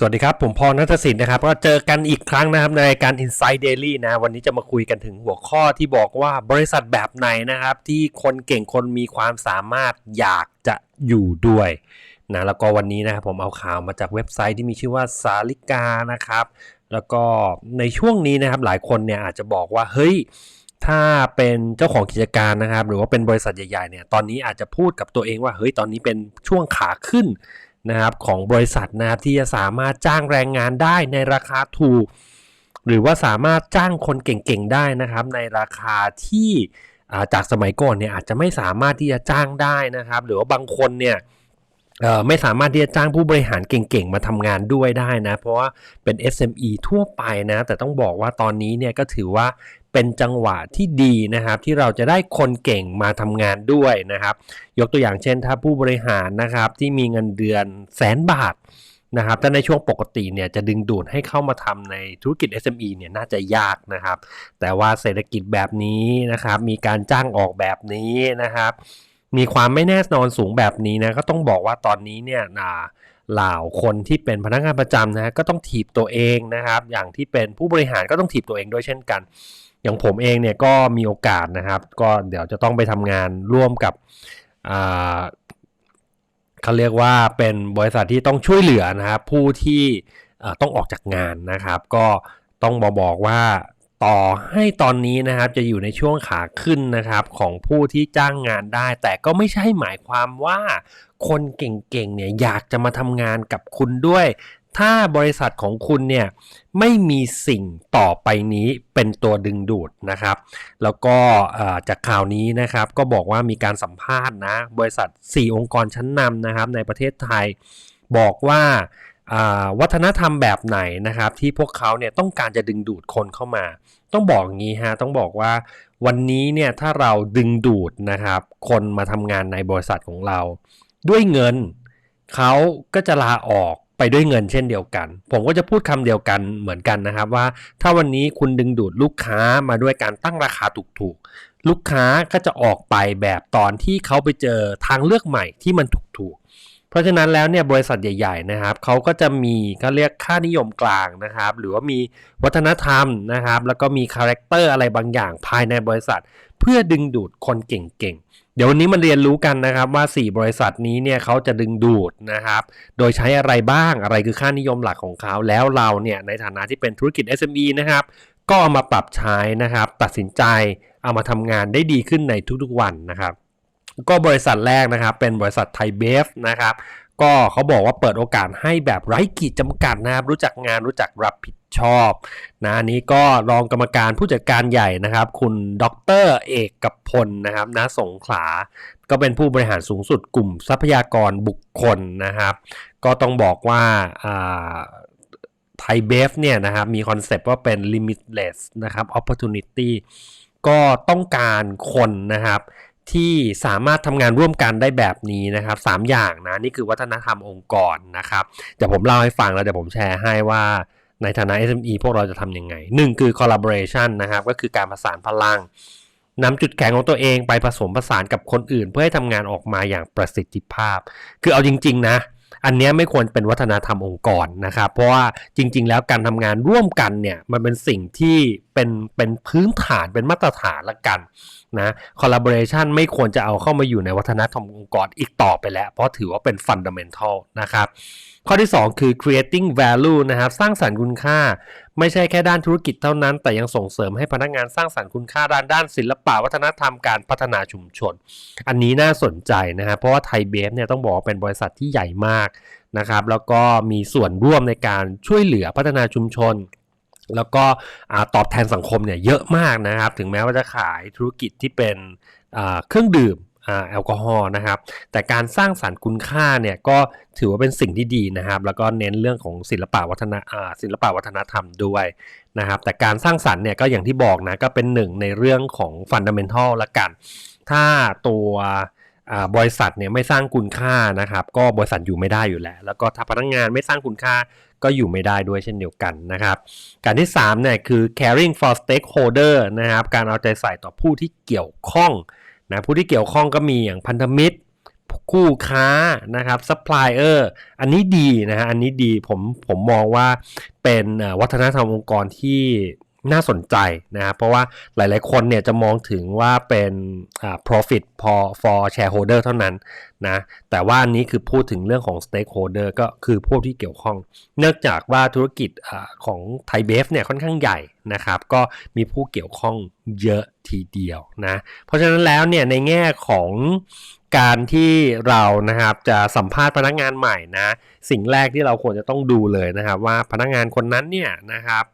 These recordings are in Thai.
สวัสดีครับ ผมพรนัทสินนะครับ ก็เจอกันอีกครั้งนะครับ ในรายการ Inside Daily นะ วันนี้จะมาคุยกันถึงหัวข้อที่บอกว่าบริษัทแบบไหนนะครับ ที่คนเก่งคนมีความสามารถอยากจะอยู่ด้วยนะแล้วก็วันนี้นะครับผมเอาข่าวมาจากเว็บไซต์ที่มีชื่อว่าสาลิกานะครับ แล้วก็ในช่วงนี้นะครับหลายคนเนี่ยอาจจะบอกว่าเฮ้ยถ้าเป็นเจ้าของกิจการนะครับ หรือว่าเป็นบริษัทใหญ่ๆเนี่ยตอนนี้อาจจะพูดกับตัวเองว่าเฮ้ยตอนนี้เป็นช่วงขาขึ้น นะครับของบริษัทนะครับที่จะสามารถจ้างแรงงานได้ในราคาถูก หรือว่าสามารถจ้างคนเก่งๆได้นะครับ ในราคาที่าจากสมัยก่อนเนี่ยอาจจะไม่สามารถที่จะจ้างได้นะครับ หรือว่าบางคนเนี่ยไม่สามารถที่จะจ้างผู้บริหารเก่งๆ มาทำงานด้วยได้นะ เพราะว่าเป็น SME ทั่วไปนะ แต่ต้องบอกว่าตอนนี้เนี่ยก็ถือว่าเป็นจังหวะที่ดีนะครับ ที่เราจะได้คนเก่งมาทำงานด้วยนะครับ ยกตัวอย่างเช่น ถ้าผู้บริหารนะครับที่มีเงินเดือนแสนบาทนะครับแต่ในช่วงปกติเนี่ยจะดึงดูดให้เข้ามาทำในธุรกิจ SME เนี่ยน่าจะยากนะครับ แต่ว่าเศรษฐกิจแบบนี้นะครับ มีการจ้างออกแบบนี้นะครับ มีความไม่แน่นอนสูงแบบนี้นะก็ต้องบอกว่าตอนนี้เนี่ยอ่าเหล่าคนที่เป็นพนักงานประจำนะฮะก็ต้องถีบตัวเองนะครับ อย่างที่เป็นผู้บริหารก็ต้องถีบตัวเองด้วยเช่นกัน อย่างผมเองเนี่ยก็มีโอกาสนะครับ ก็เดี๋ยวจะต้องไปทำงานร่วมกับเขาเรียกว่าเป็นบริษัทที่ต้องช่วยเหลือนะครับ ผู้ที่ต้องออกจากงานนะครับ ก็ต้องบอกบอกว่าต่อให้ตอนนี้นะครับจะอยู่ในช่วงขาขึ้นนะครับของผู้ที่จ้างงานได้ แต่ก็ไม่ใช่หมายความว่าคนเก่งๆเนี่ยอยากจะมาทำงานกับคุณด้วย ถ้าบริษัทของคุณเนี่ยไม่มีสิ่งต่อไปนี้เป็นตัวดึงดูดนะครับ แล้วก็จากข่าวนี้นะครับก็บอกว่ามีการสัมภาษณ์นะบริษัท 4 องค์กรชั้นนำนะครับในประเทศไทยบอกว่าอ่าวัฒนธรรมแบบไหนนะครับที่พวกเขาเนี่ยต้องการจะดึงดูดคนเข้ามา ต้องบอกอย่างนี้ฮะต้องบอกว่าวันนี้เนี่ยถ้าเราดึงดูดนะครับคนมาทำงานในบริษัทของเรา ด้วยเงินเขาก็จะลาออก ไปด้วยเงินเช่นเดียวกัน ผมก็จะพูดคำเดียวกันเหมือนกันนะครับว่า ถ้าวันนี้คุณดึงดูดลูกค้ามาด้วยการตั้งราคาถูกๆ ลูกค้าก็จะออกไปแบบตอนที่เขาไปเจอทางเลือกใหม่ที่มันถูกๆ เพราะฉะนั้นแล้วเนี่ยบริษัทใหญ่ ๆ นะครับเขาก็จะมีก็เรียกค่านิยมกลางนะครับ หรือว่ามีวัฒนธรรมนะครับ แล้วก็มีคาแรคเตอร์อะไรบางอย่างภายในบริษัท เพื่อดึงดูดคนเก่งๆ เดี๋ยววันนี้มันเรียนรู้กันนะครับว่า 4 บริษัทนี้เนี่ยเขาจะดึงดูดนะครับ โดยใช้อะไรบ้างอะไรคือค่านิยมหลักของเขาแล้วเราเนี่ยในฐานะที่เป็นธุรกิจ SME นะครับ ก็เอามาปรับใช้นะครับ ตัดสินใจเอามาทำงานได้ดีขึ้นในทุกๆวันนะครับ ก็บริษัทแรกนะครับเป็นบริษัทไทยเบฟนะครับ ก็เขาบอกว่าเปิดโอกาสให้แบบไร้ขีดจำกัดนะครับ รู้จักงานรู้จักรับผิดชอบนะอันนี้ก็รองกรรมการผู้จัดการใหญ่นะครับ คุณดรเอกกับพลนะครับณสงขลาก็เป็นผู้บริหารสูงสุดกลุ่มทรัพยากรบุคคลนะครับ ก็ต้องบอกว่าไทยเบฟเนี่ยนะครับมีคอนเซปต์ว่าเป็น limitless นะครับ opportunity ก็ต้องการคนนะครับ ที่สามารถทำงานร่วมกันได้แบบนี้นะครับ3อย่างนะนี่คือวัฒนธรรมองค์กรนะครับเดี๋ยวผมเล่าให้ฟังแล้วเดี๋ยวผมแชร์ให้ว่าในฐานะ SME พวกเราจะทำยังไง1คือ collaboration นะครับก็คือการประสานพลังนำจุดแข็งของตัวเองไปผสมผสานกับคนอื่น เพื่อให้ทำงานออกมาอย่างประสิทธิภาพ คือเอาจริง ๆ นะ อันนี้ไม่ควรเป็นวัฒนธรรมองค์กรนะครับ เพราะว่าจริง ๆ แล้วการทำงานร่วมกันเนี่ยมันเป็นสิ่งที่เป็นเป็นพื้นฐานเป็นมาตรฐานละกัน นะ collaboration ไม่ควรจะเอาเข้ามาอยู่ในวัฒนธรรมองค์กรอีกต่อไปแล้ว เพราะถือว่าเป็น fundamental นะครับข้อที่ 2 คือ creating value นะครับสร้างสรรค์คุณค่า ไม่ใช่แค่ด้านธุรกิจเท่านั้น แต่ยังส่งเสริมให้พนักงานสร้างสรรค์คุณค่าด้านด้านศิลปะวัฒนธรรมการพัฒนาชุมชน อันนี้น่าสนใจนะครับเพราะว่าไทยเบฟเนี่ยต้องบอกว่าเป็นบริษัทที่ใหญ่มากนะครับแล้วก็มีส่วนร่วมในการช่วยเหลือพัฒนาชุมชน แล้วก็ตอบแทนสังคมเนี่ยเยอะมากนะครับ ถึงแม้ว่าจะขายธุรกิจที่เป็นเครื่องดื่มแอลกอฮอล์นะครับ แต่การสร้างสารรค์คุณค่าเนี่ยก็ถือว่าเป็นสิ่งที่ดีนะครับ แล้วก็เน้นเรื่องของศิลปะวัฒนศิลปะวัฒนธรรมด้วยนะครับ แต่การสร้างสรรค์เนี่ยก็อย่างที่บอกนะก็เป็นหนึ่งในเรื่องของฟันดัมเบลทัลละกัน ถ้าตัวบริษัทเนี่ยไม่สร้างคุณค่านะครับ ก็บริษัทอยู่ไม่ได้อยู่แล้ว แล้วก็ถ้าพนักงานไม่สร้างคุณค่า ก็อยู่ไม่ได้ด้วยเช่นเดียวกันนะครับ การที่3เนี่ยคือ caring for stakeholder นะครับ การเอาใจใส่ต่อผู้ที่เกี่ยวข้องนะผู้ที่เกี่ยวข้องก็มีอย่างพันธมิตรคู่ค้านะครับซัพพลายเออร์อันนี้ดีนะฮะอันนี้ดีผมผมมองว่าเป็นวัฒนธรรมองค์กรที่ น่าสนใจนะครับเพราะว่าหลายๆคนเนี่ยจะมองถึงว่าเป็นอ่า profit for for shareholder เท่านั้นนะแต่ว่าอันนี้คือพูดถึงเรื่องของ stakeholder ก็คือพวกที่เกี่ยวข้อง เนื่องจากว่าธุรกิจอของไทยเบฟเนี่ยค่อนข้างใหญ่นะครับก็มีผู้เกี่ยวข้องเยอะทีเดียวนะเพราะฉะนั้นแล้วเนี่ยในแง่ของการที่เรานะครับจะสัมภาษณ์พนักงานใหม่นะสิ่งแรกที่เราควรจะต้องดูเลยนะครับ ว่าพนักงานคนนั้นเนี่ยนะครับ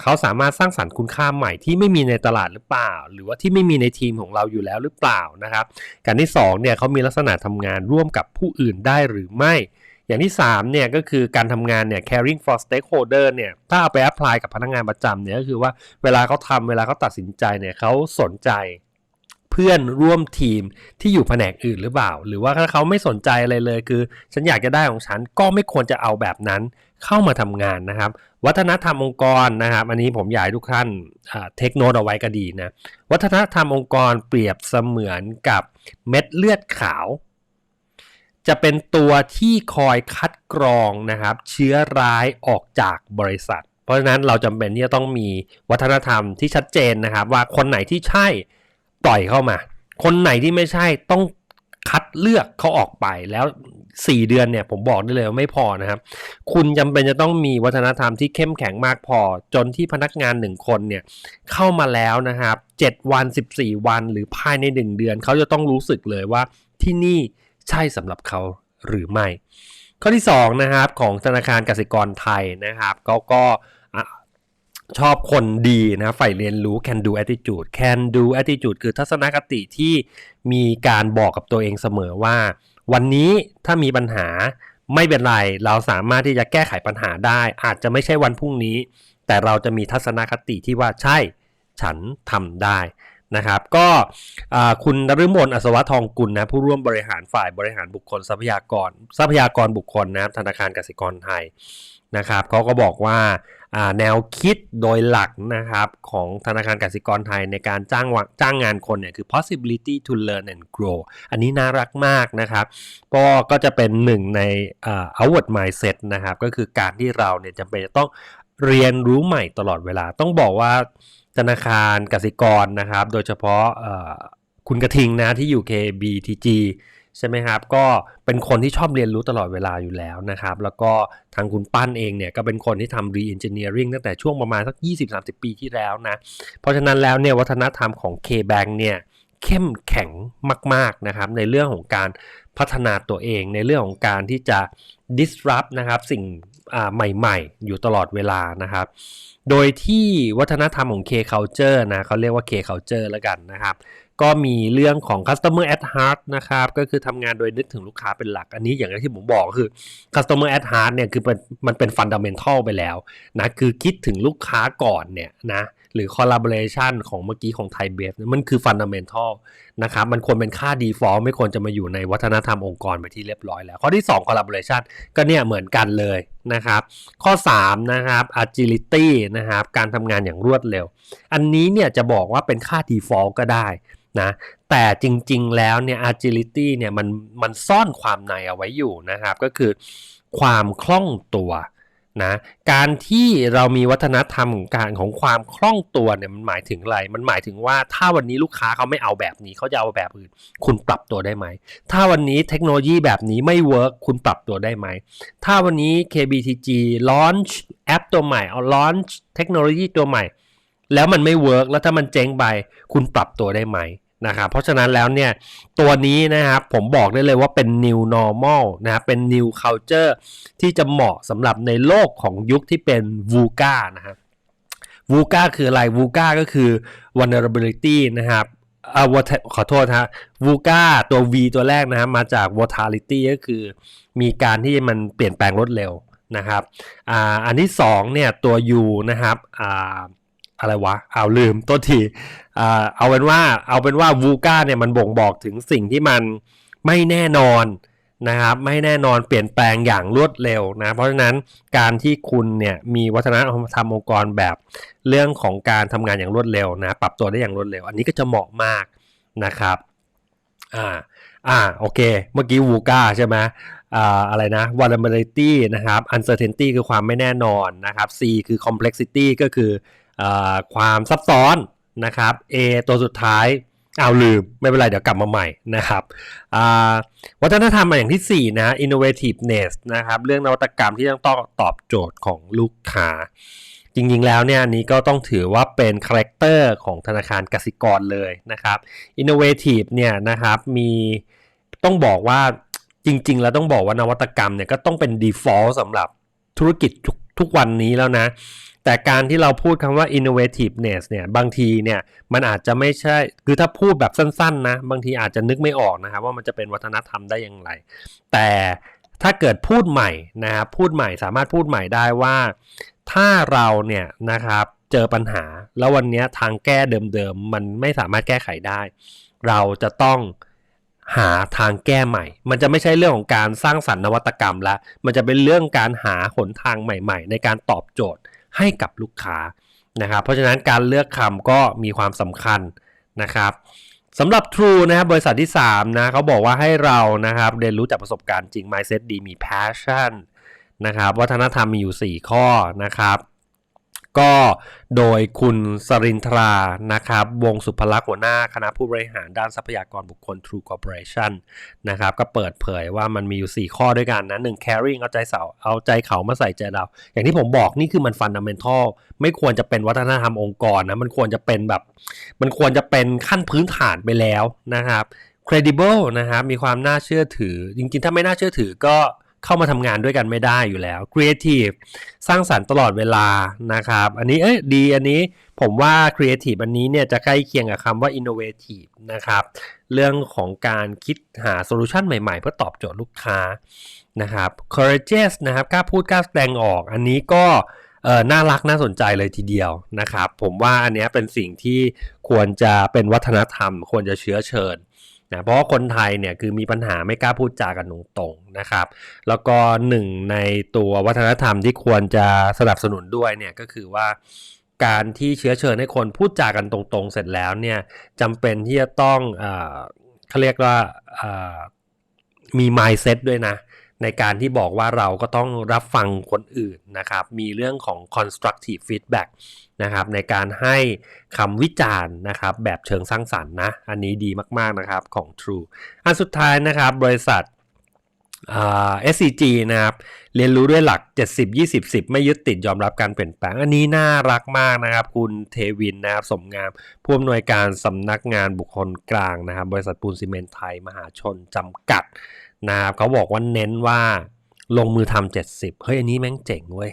เขาสามารถสร้างสรรค์คุณค่าใหม่ที่ไม่มีในตลาดหรือเปล่า หรือว่าที่ไม่มีในทีมของเราอยู่แล้วหรือเปล่านะครับ การที่สองเนี่ยเขามีลักษณะทำงานร่วมกับผู้อื่นได้หรือไม่ อย่างที่3เนี่ยก็คือการทำงานเนี่ย caring for stakeholder เนี่ยถ้าเอาไป apply กับพนักงานประจำเนี่ยก็คือว่าเวลาเขาทำเวลาเขาตัดสินใจเนี่ยเขาสนใจเพื่อนร่วมทีมที่อยู่แผนกอื่นหรือเปล่า หรือว่าถ้าเขาไม่สนใจอะไรเลยคือ ฉันอยากจะได้ของฉันก็ไม่ควรจะเอาแบบนั้นเข้ามาทำงานนะครับ วัฒนธรรมองค์กรนะครับอันนี้ผมอยากให้ทุกท่านเทคโนตเอาไว้ก็ดีนะวัฒนธรรมองค์กรเปรียบเสมือนกับเม็ดเลือดขาว จะเป็นตัวที่คอยคัดกรองนะครับ เชื้อร้ายออกจากบริษัท เพราะฉะนั้นเราจำเป็นที่จะต้องมีวัฒนธรรมที่ชัดเจนนะครับ ว่าคนไหนที่ใช่ปล่อยเข้ามา คนไหนที่ไม่ใช่ต้องคัดเลือกเขาออกไปแล้ว 4 เดือนเนี่ยผมบอกได้เลยว่าไม่พอนะครับ คุณจำเป็นจะต้องมีวัฒนธรรมที่เข้มแข็งมากพอ จนที่พนักงานหนึ่งคนเนี่ยเข้ามาแล้วนะครับ 7 วัน 14 วัน หรือภายใน 1 เดือน เขาจะต้องรู้สึกเลยว่าที่นี่ใช่สำหรับเขาหรือไม่ ข้อที่2นะครับของธนาคารกสิกรไทยนะครับเขาก็ชอบคนดีนะใฝ่เรียนรู้ can do attitude can do attitude คือทัศนคติที่มีการบอกกับตัวเองเสมอว่า วันนี้ถ้ามีปัญหาไม่เป็นไร เราสามารถที่จะแก้ไขปัญหาได้ อาจจะไม่ใช่วันพรุ่งนี้ แต่เราจะมีทัศนคติที่ว่าใช่ฉันทำได้นะครับ ก็คุณนฤมลอัศวะทองกุลนะผู้ร่วมบริหารฝ่ายบริหารบุคคลทรัพยากร ทรัพยากรบุคคลนะครับธนาคารกสิกรไทยนะครับเขาก็บอกว่าแนวคิดโดยหลักนะครับของธนาคารกสิกรไทยในการจ้างวจ้างงานคนเนี่ยคือ possibility to learn and grow อันนี้น่ารักมากนะครับก็ก็จะเป็นหนึ่งในอ่า outward mindset นะครับก็คือการที่เราเนี่ยจำเป็นจะต้องเรียนรู้ใหม่ตลอดเวลา ต้องบอกว่าธนาคารกสิกรนะครับ โดยเฉพาะคุณกระทิงนะที่อยู่ KBTG ใช่ไหมครับ ก็เป็นคนที่ชอบเรียนรู้ตลอดเวลาอยู่แล้วนะครับ แล้วก็ทางคุณปั้นเองเนี่ยก็เป็นคนที่ทำ re-engineering ตั้งแต่ช่วงประมาณสัก 20-30 ปีที่แล้วนะ เพราะฉะนั้นแล้วเนี่ยวัฒนธรรมของ K-Bank เนี่ยเข้มแข็งมากๆนะครับในเรื่องของการพัฒนาตัวเอง ในเรื่องของการที่จะ disrupt นะครับสิ่งใหม่ๆ อยู่ตลอดเวลานะครับ โดยที่วัฒนธรรมของ K culture นะเขาเรียกว่า K culture แล้วกันนะครับ ก็มีเรื่องของ customer at heart นะครับ ก็คือทำงานโดยนึกถึงลูกค้าเป็นหลัก อันนี้อย่างที่ผมบอกคือ customer at heart เนี่ยคือมันมันเป็น fundamental ไปแล้วนะคือคิดถึงลูกค้าก่อนเนี่ยนะหรือ collaboration ของเมื่อกี้ของไทยเบฟมันคือ fundamental นะครับ มันควรเป็นค่า default ไม่ควรจะมาอยู่ในวัฒนธรรมองค์กรไปที่เรียบร้อยแล้ว ข้อที่ 2 collaboration ก็เนี่ยเหมือนกันเลยนะครับ ข้อ 3 นะครับ agility นะครับ การทำงานอย่างรวดเร็ว อันนี้เนี่ยจะบอกว่าเป็นค่า default ก็ได้ นะแต่จริงๆแล้วเนี่ย agility เนี่ยมันมันซ่อนความในเอาไว้อยู่นะครับ ก็คือความคล่องตัวนะการที่เรามีวัฒนธรรมของการของความคล่องตัวเนี่ยมันหมายถึงอะไร มันหมายถึงว่าถ้าวันนี้ลูกค้าเขาไม่เอาแบบนี้เขาจะเอาแบบอื่น คุณปรับตัวได้ไหม ถ้าวันนี้เทคโนโลยีแบบนี้ไม่เวิร์กคุณปรับตัวได้ไหม ถ้าวันนี้ KBTG launch แอปตัวใหม่เอา launch เทคโนโลยีตัวใหม่ แล้วมันไม่เวิร์กแล้วถ้ามันเจ๊งไปคุณปรับตัวได้ไหม นะครับเพราะฉะนั้นแล้วเนี่ยตัวนี้นะครับผมบอกได้เลยว่าเป็น new normal นะครับเป็น new culture ที่จะเหมาะสำหรับในโลกของยุคที่เป็น VUCA นะครับ VUCA คืออะไร VUCA ก็คือ vulnerability นะครับอ่า vota- ขอโทษฮะ VUCA ตัว V ตัวแรกนะครับมาจาก volatility ก็คือ มีการที่มันเปลี่ยนแปลงรวดเร็วนะครับอ่าอันที่สองเนี่ยตัว U นะครับอ่าอะไรวะเอาลืมตัวที่ เอาเป็นว่าเอาเป็นว่า VUCA เนี่ยมันบ่งบอกถึงสิ่งที่มันไม่แน่นอนนะครับไม่แน่นอนเปลี่ยนแปลงอย่างรวดเร็วนะเพราะฉะนั้นการที่คุณเนี่ยมีวัฒนธรรมองค์กรแบบเรื่องของการทำงานอย่างรวดเร็วนะปรับตัวได้อย่างรวดเร็ว อันนี้ก็จะเหมาะมากนะครับอ่าอ่าโอเค เมื่อกี้วูก้าใช่ไหมอ่าอะไรนะ vulnerability นะครับ uncertainty คือความไม่แน่นอนนะครับ C คือ complexity ก็คืออาความซับซ้อน นะครับ A ตัวสุดท้ายเอาวลืม ไม่เป็นไร เดี๋ยวกลับมาใหม่นะครับวัฒนธรรมอย่างที่ 4 นะ innovativeness นะครับ เรื่องนวัตกรรมที่ต้องตอบโจทย์ของลูกค้า จริงๆแล้วเนี่ยอันนี้ก็ต้องถือว่าเป็นคาแรคเตอร์ของธนาคารกสิกรเลยนะครับ innovative เนี่ยนะครับมีต้องบอกว่าจริง ๆ แล้วต้องบอกว่านวัตกรรมเนี่ยก็ต้องเป็น default สำหรับธุรกิจทุกทุกวันนี้แล้วนะ แต่การที่เราพูดคำว่า innovativeness เนี่ยบางทีเนี่ยมันอาจจะไม่ใช่ คือถ้าพูดแบบสั้นๆนะบางทีอาจจะนึกไม่ออกนะครับว่ามันจะเป็นวัฒนธรรมได้อย่างไร แต่ถ้าเกิดพูดใหม่นะครับพูดใหม่สามารถพูดใหม่ได้ว่า ถ้าเราเนี่ยนะครับเจอปัญหา แล้ววันนี้ทางแก้เดิมๆมันไม่สามารถแก้ไขได้ เราจะต้องหาทางแก้ใหม่ มันจะไม่ใช่เรื่องของการสร้างสรรค์นวัตกรรมละ มันจะเป็นเรื่องการหาหนทางใหม่ ๆ ในการตอบโจทย์ ให้กับลูกค้านะครับ เพราะฉะนั้นการเลือกคำก็มีความสำคัญนะครับสำหรับ True นะครับบริษัทที่ 3 นะเขาบอกว่าให้เรานะครับเรียนรู้จากประสบการณ์จริง mindset ดีมี passion นะครับวัฒนธรรมมีอยู่ 4 ข้อนะครับ ก็โดยคุณสรินทรานะครับวงสุภลักษณ์หัวหน้าคณะผู้บริหารด้านทรัพยากรบุคคล True Corporation นะครับก็เปิดเผยว่ามันมีอยู่ 4 ข้อด้วยกันนะหนึ่ง caring เอาใจเสาเอาใจเขามาใส่ใจเรา อย่างที่ผมบอกนี่คือมัน fundamental ไม่ควรจะเป็นวัฒนธรรมองค์กรนะมันควรจะเป็นแบบ มันควรจะเป็นขั้นพื้นฐานไปแล้วนะครับ credible นะครับมีความน่าเชื่อถือ จริงๆ ถ้าไม่น่าเชื่อถือก็ เข้ามาทำงานด้วยกันไม่ได้อยู่แล้ว creative สร้างสรรค์ตลอดเวลานะครับ อันนี้เอ้ยดีอันนี้ผมว่า creative อันนี้เนี่ยจะใกล้เคียงกับคำว่า innovative นะครับ เรื่องของการคิดหาโซลูชันใหม่ๆ เพื่อตอบโจทย์ลูกค้านะครับ courageous นะครับกล้าพูดกล้าแสดงออก อันนี้ก็เออน่ารักน่าสนใจเลยทีเดียวนะครับ ผมว่าอันนี้เป็นสิ่งที่ควรจะเป็นวัฒนธรรม ควรจะเชื้อเชิญ นะเพราะคนไทยเนี่ยคือมีปัญหาไม่กล้าพูดจากันตรงๆนะครับ แล้วก็หนึ่งในตัววัฒนธรรมที่ควรจะสนับสนุนด้วยเนี่ยก็คือว่าการที่เชื้อเชิญให้คนพูดจากันตรงๆ เสร็จแล้วเนี่ยจำเป็นที่จะต้องเออเขาเรียกว่ามี mindset ด้วยนะ ในการที่บอกว่าเราก็ต้องรับฟังคนอื่นนะครับ มีเรื่องของ constructive feedback นะครับในการให้คำวิจารณ์นะครับแบบเชิงสร้างสรรค์นะอันนี้ดีมากๆนะครับของ True อันสุดท้ายนะครับบริษัท SCG นะครับเรียนรู้ด้วยหลัก 70 20 10 ไม่ยึดติดยอมรับการเปลี่ยนแปลง อันนี้น่ารักมากนะครับ คุณเทวินนะครับสมงามผู้อำนวยการสำนักงานบุคคลกลางนะครับ บริษัทปูนซีเมนต์ไทย มหาชนจำกัดนะครับเขาบอกว่าเน้นว่าลงมือทำ70 เฮ้ย อันนี้แม่งเจ๋งเว้ย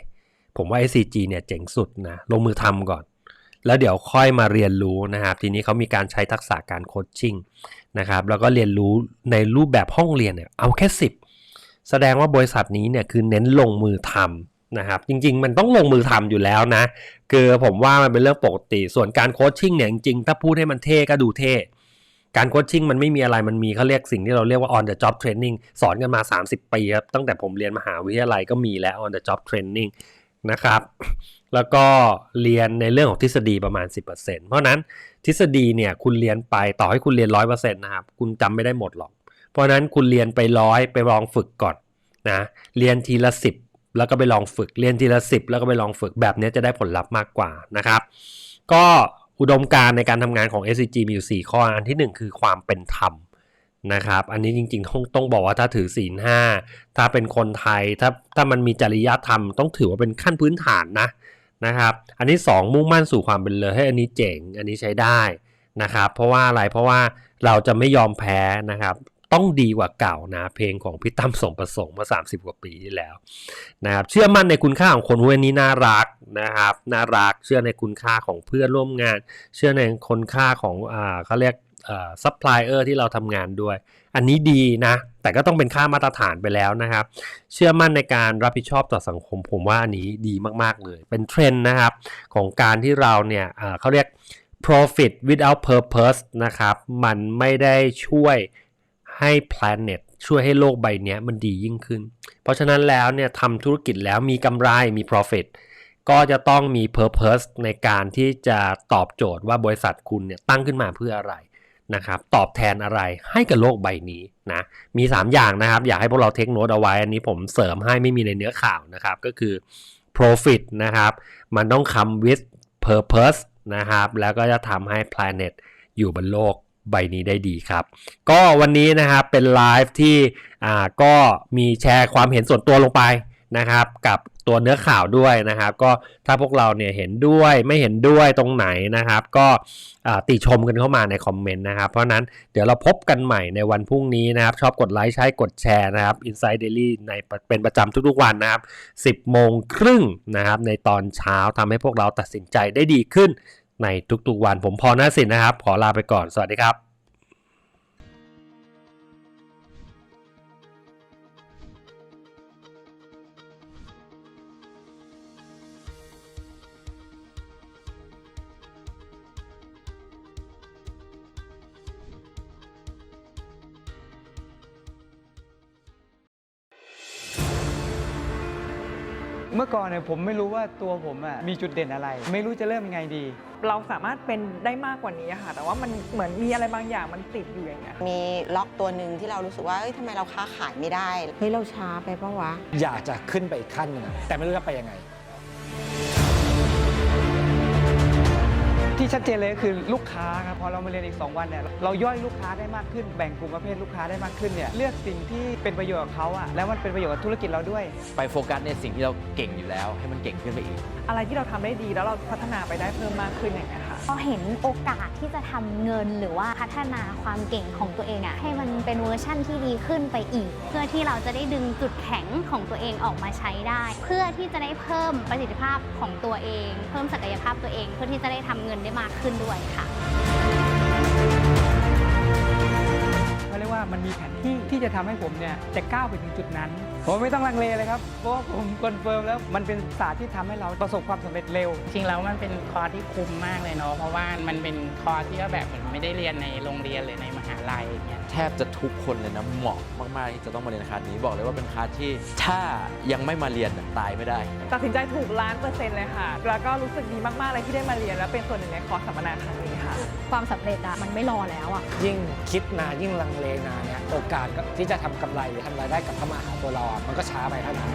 ผมว่า SCG เนี่ยเจ๋งสุดนะลงมือทำก่อน แล้วเดี๋ยวค่อยมาเรียนรู้นะครับทีนี้เขามีการใช้ทักษะการโคชชิ่งนะครับแล้วก็เรียนรู้ในรูปแบบห้องเรียนเนี่ยเอาแค่ 10 แสดงว่าบริษัทนี้เนี่ยคือเน้นลงมือทำนะครับจริงๆ มันต้องลงมือทำอยู่แล้วนะคือผมว่ามันเป็นเรื่องปกติ ส่วนการโคชชิ่งเนี่ยจริงๆถ้าพูดให้มันเท่ก็ดูเท่การโคชชิ่งมันไม่มีอะไร มันมีเขาเรียกสิ่งที่เราเรียกว่า on the job training สอนกันมา 30 ปีครับ ตั้งแต่ผมเรียนมหาวิทยาลัยก็มีแล้ว on the job training นะครับ แล้วก็เรียนในเรื่องของทฤษฎีประมาณ 10%เพราะนั้นทฤษฎีเนี่ยคุณเรียนไปต่อให้คุณเรียน 100%นะครับคุณจำไม่ได้หมดหรอก เพราะนั้นคุณเรียนไปร้อยไปลองฝึกก่อนนะเรียนทีละ 10 แล้วก็ไปลองฝึกเรียนทีละ 10 แล้วก็ไปลองฝึกแบบนี้จะได้ผลลัพธ์มากกว่านะครับ ก็อุดมการในการทำงานของ SCG มีอยู่ 4 ข้อ อันที่ 1 คือความเป็นธรรม นะครับ อันนี้จริงๆต้องต้องบอกว่าถ้าถือศีลห้าถ้าเป็นคนไทยถ้าถ้ามันมีจริยธรรมต้องถือว่าเป็นขั้นพื้นฐานนะนะครับ อันที่2มุ่งมั่นสู่ความเป็นเลยให้อันนี้เจ๋งอันนี้ใช้ได้นะครับ เพราะว่าอะไรเพราะว่าเราจะไม่ยอมแพ้นะครับต้องดีกว่าเก่านะเพลงของพี่ตั้มสมประสงค์เมื่อ30 กว่าปีที่แล้วนะครับเชื่อมั่นในคุณค่าของคนเวนนี้น่ารักนะครับน่ารักเชื่อในคุณค่าของเพื่อนร่วมงาน เชื่อในคุณค่าของอ่าเขาเรียก ซัพพลายเออร์ที่เราทำงานด้วย อันนี้ดีนะ แต่ก็ต้องเป็นค่ามาตรฐานไปแล้วนะครับ เชื่อมั่นในการรับผิดชอบต่อสังคมผมว่าอันนี้ดีมากๆเลย เป็นเทรนด์นะครับ ของการที่เราเนี่ยเขาเรียก profit without purpose นะครับ มันไม่ได้ช่วยให้ planet ช่วยให้โลกใบนี้มันดียิ่งขึ้น เพราะฉะนั้นแล้วเนี่ยทำธุรกิจแล้วมีกำไรมี profit ก็จะต้องมี purpose ในการที่จะตอบโจทย์ว่าบริษัทคุณเนี่ยตั้งขึ้นมาเพื่ออะไร นะครับตอบแทนอะไรให้กับโลกใบนี้นะมี 3 อย่างนะครับ อยากให้พวกเราเทคโนตเอาไว้ อันนี้ผมเสริมให้ไม่มีในเนื้อข่าวนะครับ ก็คือ profit นะครับ มันต้อง come with purpose นะครับ แล้วก็จะทำให้ planet อยู่บนโลกใบนี้ได้ดีครับ ก็วันนี้นะครับเป็นไลฟ์ที่อ่าก็มีแชร์ความเห็นส่วนตัวลงไป นะครับกับตัวเนื้อข่าวด้วยนะครับ ก็ถ้าพวกเราเนี่ยเห็นด้วยไม่เห็นด้วยตรงไหนนะครับ ก็ติชมกันเข้ามาในคอมเมนต์นะครับ เพราะฉะนั้นเดี๋ยวเราพบกันใหม่ในวันพรุ่งนี้นะครับ ชอบกดไลค์ใช้กดแชร์นะครับ Inside Daily ในเป็นประจำทุกๆวันนะครับ 10โมงครึ่งนะครับ ในตอนเช้าทำให้พวกเราตัดสินใจได้ดีขึ้นในทุกๆวันผมพอหน้าสินนะครับ ขอลาไปก่อนสวัสดีครับ เมื่อก่อนเนี่ยผมไม่รู้ว่าตัวผมอะมีจุดเด่นอะไร ไม่รู้จะเริ่มยังไงดี เราสามารถเป็นได้มากกว่านี้ค่ะ แต่ว่ามันเหมือนมีอะไรบางอย่างมันติดอยู่อย่างเงี้ยมีล็อกตัวหนึ่งที่เรารู้สึกว่าเอ้ยทำไมเราค้าขายไม่ได้ เฮ้ย เราช้าไปปะวะ อยากจะขึ้นไปอีกขั้นหนึงอะแต่ไม่รู้จะไปยังไง ที่ชัดเจนเลยก็คือลูกค้าครับพอเรามาเรียนอีก 2 วันเนี่ยเราย่อยลูกค้าได้มากขึ้นแบ่งกลุ่มประเภทลูกค้าได้มากขึ้นเนี่ยเลือกสิ่งที่เป็นประโยชน์กับเขาอะแล้วมันเป็นประโยชน์กับธุรกิจเราด้วย ไปโฟกัสในสิ่งที่เราเก่งอยู่แล้ว ให้มันเก่งขึ้นไปอีกอะไรที่เราทำได้ดีแล้วเราพัฒนาไปได้เพิ่มมากขึ้นอย่างเงี้ยค่ะพอเห็นโอกาสที่จะทำเงินหรือว่าพัฒนาความเก่งของตัวเองอะให้มันเป็นเวอร์ชั่นที่ดีขึ้นไปอีก เพื่อที่เราจะได้ดึงจุดแข็งของตัวเองออกมาใช้ได้ เพื่อที่จะได้เพิ่มประสิทธิภาพของตัวเอง เพิ่มศักยภาพตัวเอง เพื่อที่จะได้ทำเงินได้มากขึ้นด้วยค่ะเขาเรียกว่ามันมีแผนที่ที่จะทำให้ผมเนี่ยจะก้าวไปถึงจุดนั้น ผมไม่ต้องลังเลเลยครับ เพราะว่าผมคอนเฟิร์มแล้วมันเป็นศาสตร์ที่ทำให้เราประสบความสำเร็จเร็ว จริงแล้วมันเป็นคอร์สที่คุ้มมากเลยเนาะเพราะว่ามันเป็นคอร์สที่แบบเหมือนไม่ได้เรียนในโรงเรียนหรือในมหา ลัยอย่างเงี้ยแทบจะทุกคนเลยนะเหมาะมากๆที่จะต้องมาเรียนคลาสนี้บอกเลยว่าเป็นคลาสที่ถ้ายังไม่มาเรียนน่ะตายไม่ได้ ตัดสินใจถูกล้านเปอร์เซ็นต์เลยค่ะ แล้วก็รู้สึกดีมากๆเลยที่ได้มาเรียน และเป็นส่วนหนึ่งในคอร์สสัมมนาครั้งนี้ค่ะ ความสำเร็จอะมันไม่รอแล้วอะยิ่งคิดนานยิ่งลังเลนานเนี่ยโอกาสก็ที่จะทำกำไรหรือทำรายได้กลับเข้ามาหาตัวเราอะมันก็ช้าไปเท่านั้น